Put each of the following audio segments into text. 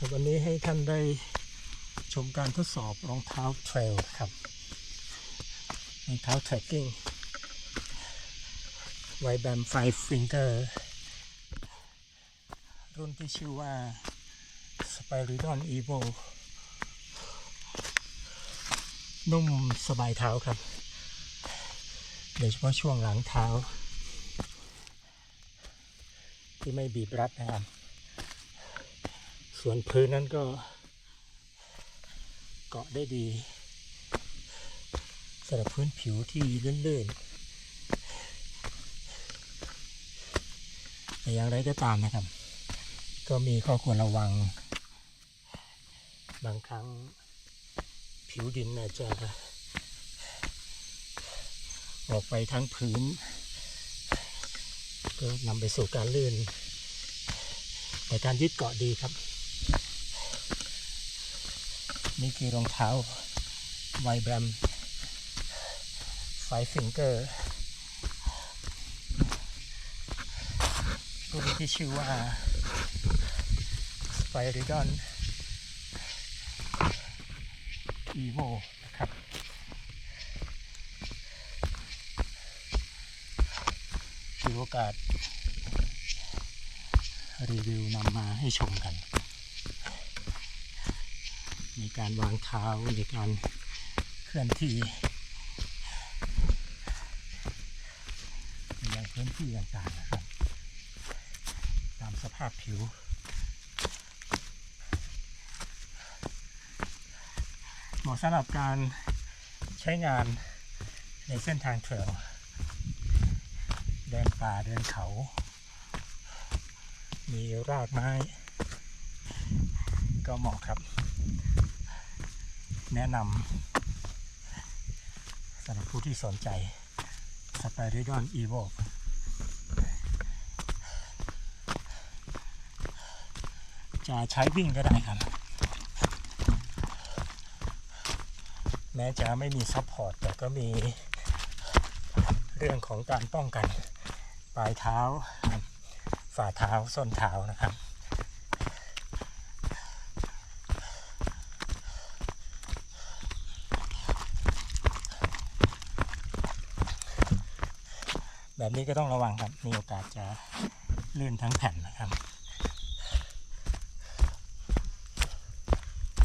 วันนี้ให้ท่านได้ชมการทดสอบรองเท้าเทรลครับรองเท้าเทรคกิ้งไวแบมไฟฟิงเกอร์รุ่นที่ชื่อว่า Spiridon Evo นุ่มสบายเท้าครับ โดยเฉพาะช่วงหลังเท้า ที่ไม่บีบรัดนะครับ ส่วนพื้นนั้นก็ เกาะได้ดีสำหรับพื้นผิวที่ลื่นๆแต่อย่างไรก็ตามนะครับ ก็มีข้อควรระวัง บางครั้งผิวดินอาจจะออกไปทั้งพื้น ก็นำไปสู่การลื่น แต่การยึดเกาะดีครับ นี่คือรองเท้าไวแบรมไฟฟิงเกอร์รุ่นที่ชื่อว่า Spiridon Evo นะครับถือโอกาสรีวิวนำมาให้ชมกัน มีการวางเท้ามีการเคลื่อนที่ในพื้นที่ต่างๆนะครับ ตามสภาพผิวเหมาะสำหรับการใช้งานในเส้นทางเทรลเดินป่าเดินเขา มีรากไม้ ก็เหมาะครับ แนะนำสำหรับผู้ที่สนใจสไปริดอนอีโวจะใช้วิ่งก็ได้ครับ แม้จะไม่มีซัพพอร์ตแต่ก็มีเรื่องของการป้องกัน ปลายเท้า ฝ่าเท้าส้นเท้านะครับ แบบนี้ก็ต้องระวังครับ มีโอกาสจะลื่นทั้งแผ่นนะครับ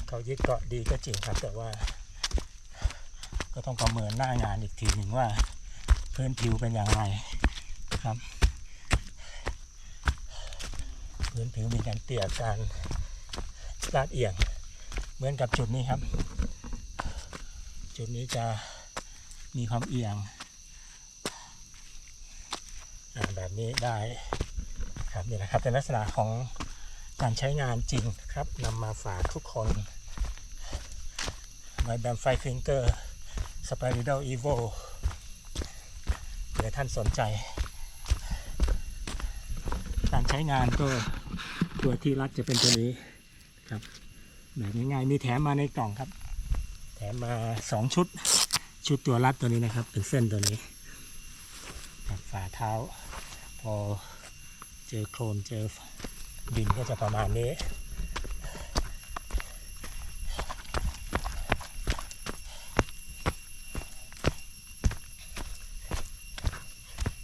เขายึดเกาะดีก็จริงครับ แต่ว่า ก็ต้องประเมินหน้างานอีกทีหนึ่งว่า พื้นผิวเป็นอย่างไรครับ พื้นผิวมีการเตี่ยการลาดเอียง เหมือนกับจุดนี้ครับ จุดนี้จะมีความเอียง แบบนี้ได้ครับนี่นะครับเป็นลักษณะของการใช้งานจริงครับนำมาฝากทุกคนไมแบมไฟฟิงเกอร์สไปริดอลอีโวเผื่อท่านสนใจ การใช้งานก็ตัวที่รัดจะเป็นตัวนี้ครับแบบง่ายๆมีแถมมาในกล่องครับ แถมมาสองชุด ชุดตัวรัดตัวนี้นะครับเป็นเส้นตัวนี้ครับฝ่าเท้า พอเจอโคลนเจอดินก็จะประมาณนี้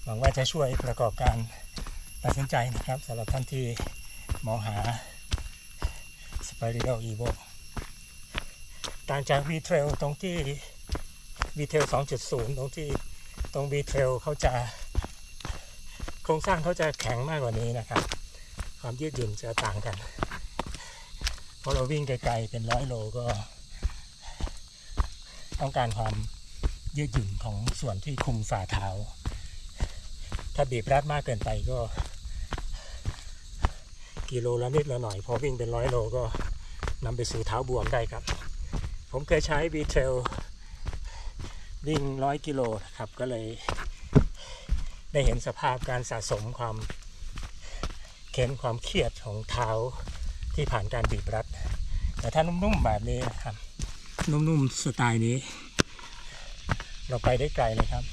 หวังว่าจะช่วยประกอบการตัดสินใจนะครับสำหรับท่านที่มองหา s p i r i d a l Evo ต่างจาก V Trail ตรงที่ V Trail 2.0 ตรงที่ตรง V Trail เขาจะ ครงสร้างเขาจะแข็งมากกว่านี้นะครับ ความยืดหยุ่นจะต่างกันเพราะเราวิ่งไกลๆเป็นร้อยโลก็ ต้องการความยืดหยุ่นของส่วนที่คุมฝ่าเท้า ถ้าบีบรัดมากเกินไปก็ กิโลละนิดละหน่อย พอวิ่งเป็นร้อยโลก็นำไปสู่เท้าบวมได้ครับ ผมเคยใช้ v t r a i l วิ่งร้อยกิโลนะครับก็เลย ได้เห็นสภาพการสะสมความเข็นความเครียดของเท้าที่ผ่านการบีบรัด แต่ถ้านุ่มๆแบบนี้นะครับ นุ่มๆสไตล์นี้ เราไปได้ไกลเลยครับ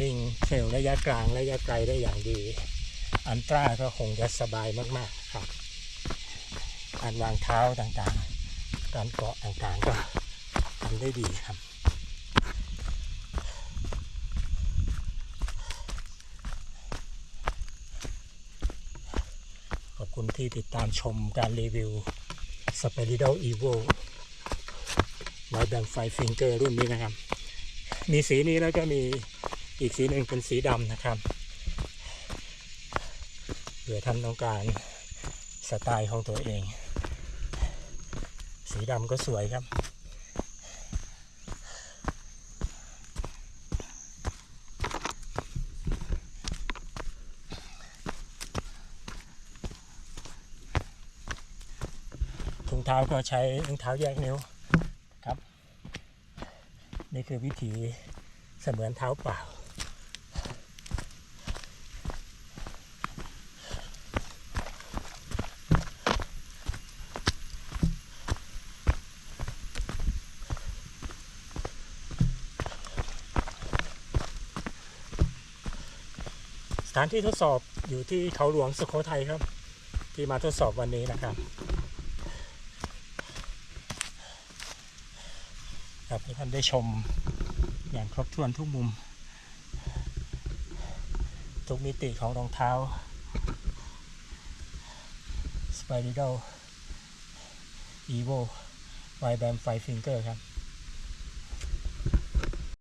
วิ่งเทรลระยะกลางระยะไกลได้อย่างดี อันตราก็คงจะสบายมากๆครับ การวางเท้าต่างๆ การเกาะต่างๆก็ทำได้ดีครับ ขอบ คุณที่ติดตามชมการรีวิว s p i r i d o Evo ไม้แบ่งไฟฟิงเกอร์รุ่นนี้นะครับ มีสีนี้แล้วก็มีอีกสีหนึ่งเป็นสีดำนะครับเผื่อท่านต้องการสไตล์ของตัวเอง สีดำก็สวยครับ เท้าก็ใช้ถุงเท้าแยกนิ้วครับ นี่คือวิธีเสมือนเท้าเปล่า สถานที่ทดสอบอยู่ที่เขาหลวงสุโขทัยครับ ที่มาทดสอบวันนี้นะครับ ครับให้ท่านได้ชมอย่างครบถ้วนทุกมุม ทุกมิติของรองเท้าสไปริโดอีโวไวแบมไฟฟิงเกอร์ครับ